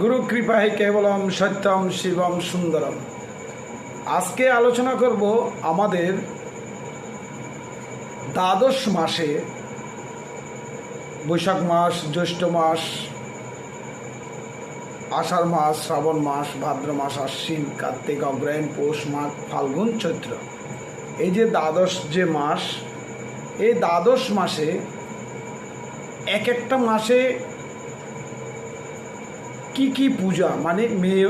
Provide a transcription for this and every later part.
গুরু কৃপায় কেবলম সত্যম শিবম সুন্দরম। আজকে আলোচনা করব আমাদের দ্বাদশ মাসে বৈশাখ মাস, জ্যৈষ্ঠ মাস, আষাঢ় মাস, শ্রাবণ মাস, ভাদ্র মাস, আশ্বিন, কার্তিক, অগ্রহায়ণ, পৌষ মাঘ, ফাল্গুন, চৈত্র। এই যে দ্বাদশ যে মাস, এই দ্বাদশ মাসে এক একটা মাসে কি কি পূজা? মানে মেয়ে,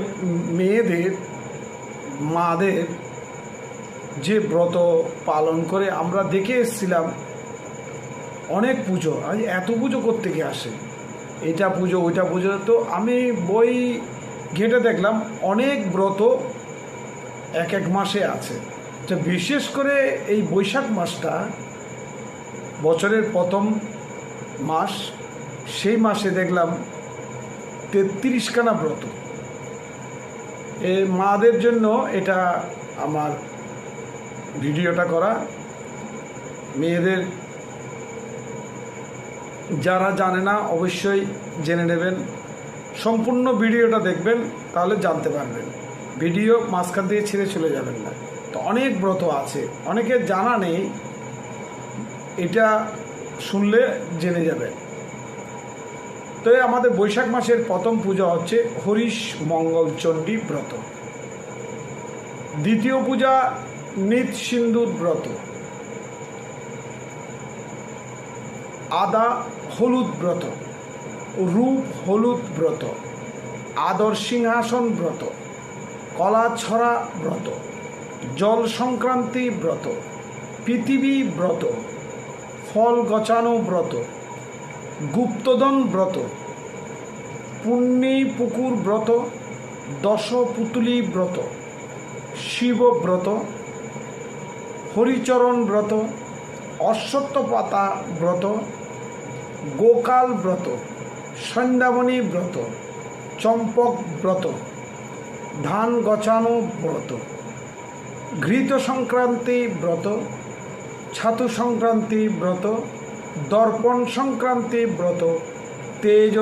মেয়েদের, মাদের যে ব্রত পালন করে আমরা দেখে এসেছিলাম, অনেক পুজো। এত পুজো করতে গিয়ে আসে। এটা পুজো, ওইটা পুজো। তো আমি বই ঘেটে দেখলাম, অনেক ব্রত এক এক মাসে আছে। তো বিশেষ করে এই বৈশাখ মাসটা, বছরের প্রথম মাস, সেই মাসে দেখলাম তেত্রিশখানা ব্রত। এ মাদের জন্য এটা আমার ভিডিওটা করা। মেয়েদের যারা জানে না, অবশ্যই জেনে নেবেন। সম্পূর্ণ ভিডিওটা দেখবেন, তাহলে জানতে পারবেন। ভিডিও মাঝখান দিয়ে ছেড়ে চলে যাবেন না। তো অনেক ব্রত আছে, অনেকের জানা নেই। এটা শুনলে জেনে যাবেন। তো আমাদের বৈশাখ মাসের প্রথম পূজা হচ্ছে হরিশ মঙ্গল চণ্ডী ব্রত। দ্বিতীয় পূজা নিত সিন্দুর ব্রত। আদা হলুদ ব্রত, রূপ হলুদ ব্রত, আদর সিংহাসন ব্রত, কলা ছড়া ব্রত, জল সংক্রান্তি ব্রত, পৃথিবী ব্রত, ফল গচানো ব্রত গুপ্তদন ব্রত। পুণ্যি পুকুর ব্রত দশ পুতুলি ব্রত শিব ব্রত হরিচরণ ব্রত অশ্বত্থ পাতা ব্রত, গোকাল ব্রত সন্ধ্যামণি ব্রত, চম্পক ব্রত, ধান গচানো ব্রত ঘৃত সংক্রান্তি ব্রত ছাতু সংক্রান্তি ব্রত দর্পণ সংক্রান্তি ব্রত, তেজ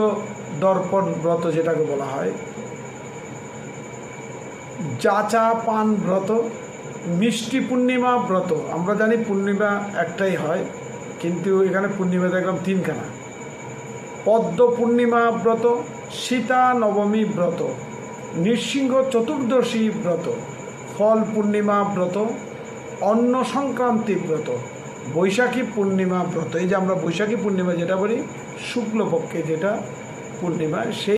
দর্পণ ব্রত যেটাকে বলা হয়। যাচা পান ব্রত, মিষ্টি পূর্ণিমা ব্রত। আমরা জানি পূর্ণিমা একটাই হয়, কিন্তু এখানে পূর্ণিমা দেখলাম তিনখানা। পদ্ম পূর্ণিমা ব্রত, সীতা নবমী ব্রত, নৃসিংহ চতুর্দশী ব্রত, ফল পূর্ণিমা ব্রত, অন্ন সংক্রান্তি ব্রত। বৈশাখী পূর্ণিমা ব্রত। এই যে আমরা বৈশাখী পূর্ণিমা যেটা বলি শুক্লপক্ষে যেটা পূর্ণিমা সেই